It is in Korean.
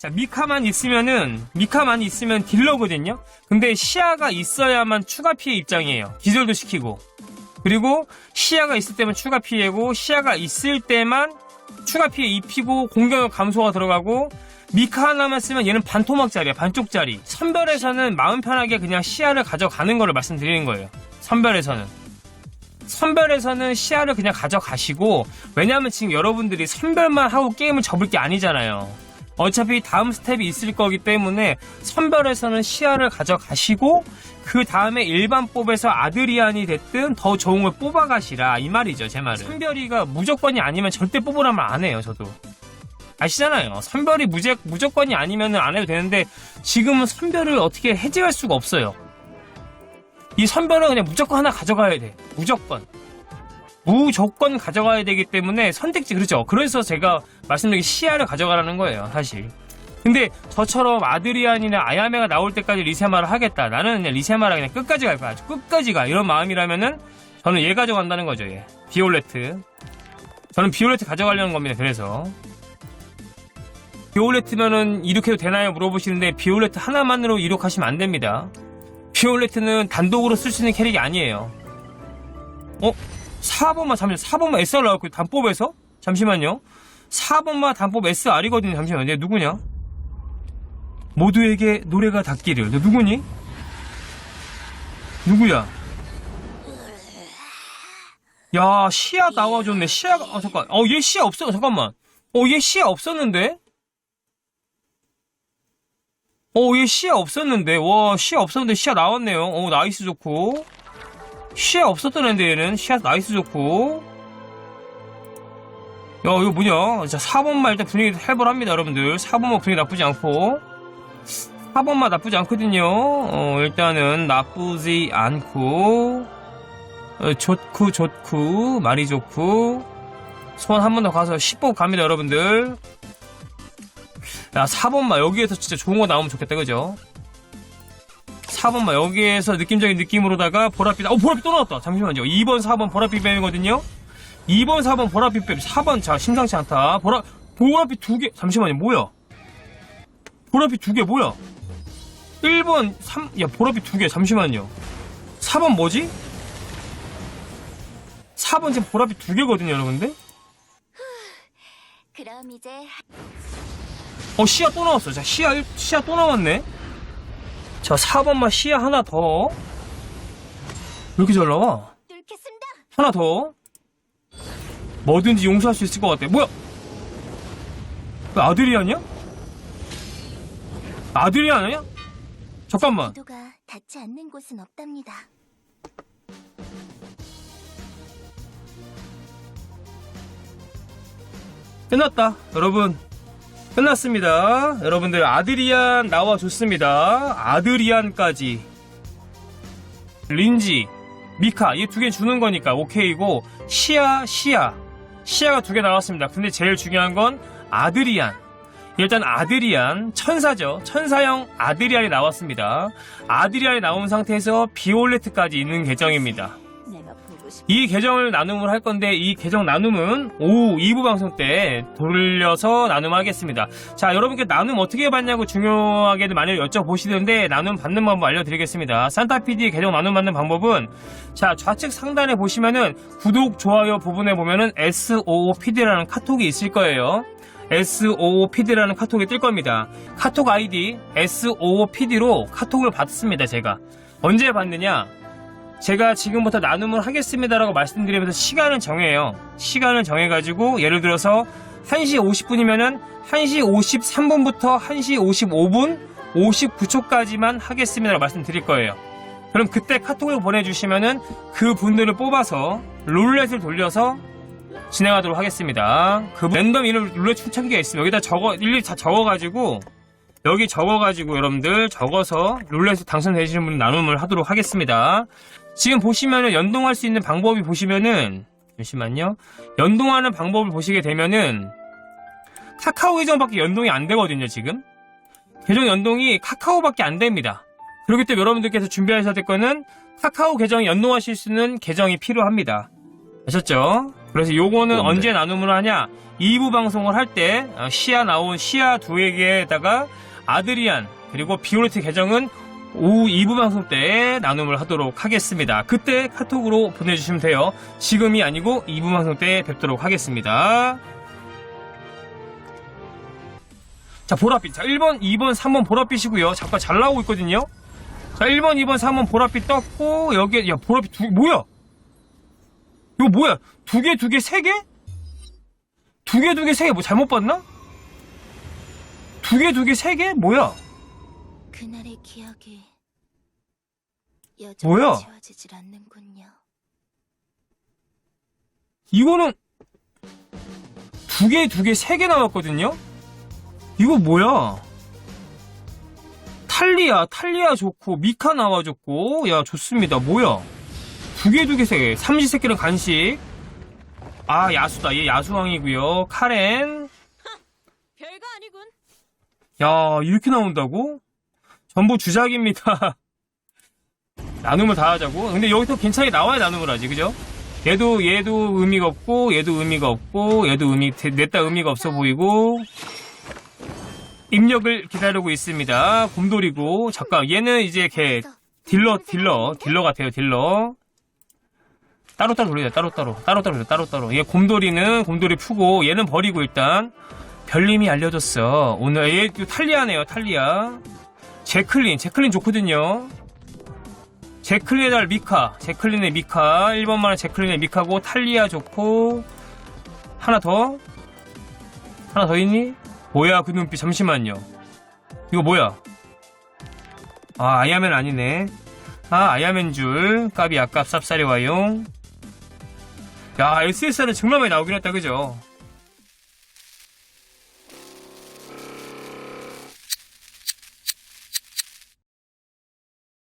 자, 미카만 있으면은, 미카만 있으면 딜러거든요? 근데 시야가 있어야만 추가 피해 입장이에요. 기절도 시키고. 그리고 시야가 있을 때만 추가 피해고, 시야가 있을 때만 추가 피해 입히고, 공격력 감소가 들어가고, 미카 하나만 쓰면 얘는 반토막짜리야, 반쪽짜리. 선별에서는 마음 편하게 그냥 시야를 가져가는 거를 말씀드리는 거예요. 선별에서는. 선별에서는 시야를 그냥 가져가시고, 왜냐면 지금 여러분들이 선별만 하고 게임을 접을 게 아니잖아요. 어차피 다음 스텝이 있을 거기 때문에 선별에서는 시야를 가져가시고 그 다음에 일반 뽑에서 아드리안이 됐든 더 좋은 걸 뽑아가시라. 이 말이죠 제 말은. 선별이가 무조건이 아니면 절대 뽑으라면 안 해요 저도. 아시잖아요. 선별이 무제, 무조건이 아니면 안 해도 되는데 지금은 선별을 어떻게 해제할 수가 없어요. 이 선별은 그냥 무조건 하나 가져가야 돼. 무조건 무조건 가져가야 되기 때문에 선택지 그렇죠. 그래서 제가 말씀드린 시야를 가져가라는 거예요, 사실. 근데 저처럼 아드리안이나 아야메가 나올 때까지 리세마를 하겠다. 나는 그냥 리세마라 그냥 끝까지 갈 거야. 끝까지 가. 이런 마음이라면은 저는 얘 가져간다는 거죠, 얘. 비올레트. 저는 비올레트 가져가려는 겁니다, 그래서. 비올레트면은 이륙해도 되나요? 물어보시는데 비올레트 하나만으로 이륙하시면 안 됩니다. 비올레트는 단독으로 쓸 수 있는 캐릭이 아니에요. 어? 4번만 잠시만 4번만 SR 나왔고 단법에서? 잠시만요. 4번만 단법 SR이거든요. 잠시만요. 얘 누구냐? 모두에게 노래가 닿기를. 너 누구니? 누구야? 야 시야 나와줬네. 시야가 어 잠깐. 어 얘 시야 없어. 잠깐만. 어 얘 시야 없었는데? 어 얘 시야 없었는데? 와 시야 없었는데 시야 나왔네요. 어 나이스 좋고 시야 없었던 앤데 얘는 시야 나이스 좋고. 야 이거 뭐냐? 자 4번만 일단 분위기 해볼합니다 여러분들. 4번만 분위기 나쁘지 않고. 4번만 나쁘지 않거든요. 어 일단은 나쁘지 않고. 어, 좋고 좋고 많이 좋고. 손 한 번 더 가서 10번 갑니다 여러분들. 야 4번만 여기에서 진짜 좋은 거 나오면 좋겠다 그죠 4번만 여기에서 느낌적인 느낌으로다가 보랏빛 어 보랏빛 또 나왔다. 잠시만요. 2번 4번 보랏빛 뱀이거든요. 2번 4번 보랏빛 뱀. 4번 자 심상치 않다. 보라 보랏빛 두 개. 잠시만요. 뭐야? 보랏빛 두 개 뭐야? 1번 3 야 보랏빛 두 개. 잠시만요. 4번 뭐지? 4번 지금 보랏빛 두 개거든요 여러분들. 그럼 이제 어 시야 또 나왔어. 자 시야 일- 시야 또 나왔네 자 4번만 시야 하나 더 왜 이렇게 잘 나와 뚫겠습니다. 하나 더 뭐든지 용서할 수 있을 것 같아 뭐야 그 아들이 아니야? 아들이 아니야? 잠깐만 닿지 않는 곳은 없답니다. 끝났다 여러분 끝났습니다. 여러분들 아드리안 나와줬습니다. 아드리안까지. 린지 미카 이 두 개 주는 거니까 오케이고 시야 시야 시야가 두 개 나왔습니다. 근데 제일 중요한 건 아드리안. 일단 아드리안 천사죠. 천사형 아드리안이 나왔습니다. 아드리안이 나온 상태에서 비올레트까지 있는 계정입니다. 이 계정을 나눔을 할 건데 이 계정 나눔은 오후 2부 방송 때 돌려서 나눔하겠습니다. 자 여러분께 나눔 어떻게 받냐고 중요하게도 많이 여쭤보시는데 나눔 받는 방법 알려드리겠습니다. 산타PD 계정 나눔 받는 방법은 자 좌측 상단에 보시면은 구독 좋아요 부분에 보면은 SOOPD라는 카톡이 있을 거예요. SOOPD라는 카톡이 뜰 겁니다. 카톡 아이디 SOOPD로 카톡을 받습니다. 제가 언제 받느냐? 제가 지금부터 나눔을 하겠습니다라고 말씀드리면서 시간을 정해요. 시간을 정해가지고 예를 들어서 1시 50분이면은 1시 53분부터 1시 55분 59초까지만 하겠습니다라고 말씀드릴 거예요. 그럼 그때 카톡을 보내주시면은 그 분들을 뽑아서 룰렛을 돌려서 진행하도록 하겠습니다. 그 랜덤 이름 룰렛 추천기가 있습니다. 여기다 적어 일일이 다 적어가지고 여기 적어가지고 여러분들 적어서 룰렛에 당선되시는 분 나눔을 하도록 하겠습니다. 지금 보시면은 연동할 수 있는 방법이 보시면은 잠시만요. 연동하는 방법을 보시게 되면은 카카오 계정밖에 연동이 안 되거든요, 지금. 계정 연동이 카카오밖에 안 됩니다. 그렇기 때문에 여러분들께서 준비하셔야 될 거는 카카오 계정 연동하실 수 있는 계정이 필요합니다. 아셨죠? 그래서 요거는 뭔데? 언제 나눔을 하냐? 2부 방송을 할 때 시아 나온 시아 두에게다가 아드리안 그리고 비오레트 계정은 오후 2부 방송 때 나눔을 하도록 하겠습니다. 그때 카톡으로 보내주시면 돼요. 지금이 아니고 2부 방송 때 뵙도록 하겠습니다. 자, 보랏빛. 자, 1번, 2번, 3번 보랏빛이고요. 잠깐 잘 나오고 있거든요. 자, 1번, 2번, 3번 보랏빛 떴고, 여기에, 야, 보랏빛 두, 뭐야? 이거 뭐야? 두 개, 두 개, 세 개? 두 개, 두 개, 세 개, 뭐 잘못 봤나? 두 개, 두 개, 세 개? 뭐야? 그날의 기억이 여전히 뭐야? 지워지질 않는군요. 이거는 두 개, 두 개, 세 개 나왔거든요? 이거 뭐야? 탈리아, 탈리아 좋고, 미카 나와줬고, 야, 좋습니다. 뭐야? 두 개, 두 개, 세 개. 삼시세끼는 간식. 아, 야수다. 얘 야수왕이고요 카렌. 별거 아니군. 야, 이렇게 나온다고? 전부 주작입니다. 나눔을 다 하자고? 근데 여기서 괜찮게 나와야 나눔을 하지, 그죠? 얘도, 얘도 의미가 없고, 얘도 의미가 없고, 얘도 의미, 냈다 의미가 없어 보이고, 입력을 기다리고 있습니다. 곰돌이고, 잠깐, 얘는 이제 걔, 딜러, 딜러, 딜러 같아요, 딜러. 따로따로 돌리자, 따로따로. 따로따로 따로따로. 얘 곰돌이는 곰돌이 푸고, 얘는 버리고 일단. 별님이 알려줬어. 오늘 얘 탈리아네요, 탈리아. 제클린, 제클린 좋거든요. 제클린의 달 미카, 제클린의 미카, 1번만은 제클린의 미카고, 탈리아 좋고, 하나 더? 하나 더 있니? 뭐야, 그 눈빛, 잠시만요. 이거 뭐야? 아, 아야맨 아니네. 아, 아야맨 줄. 까비 아깝 쌉싸리 와용. 야, SSR은 정말 많이 나오긴 했다, 그죠?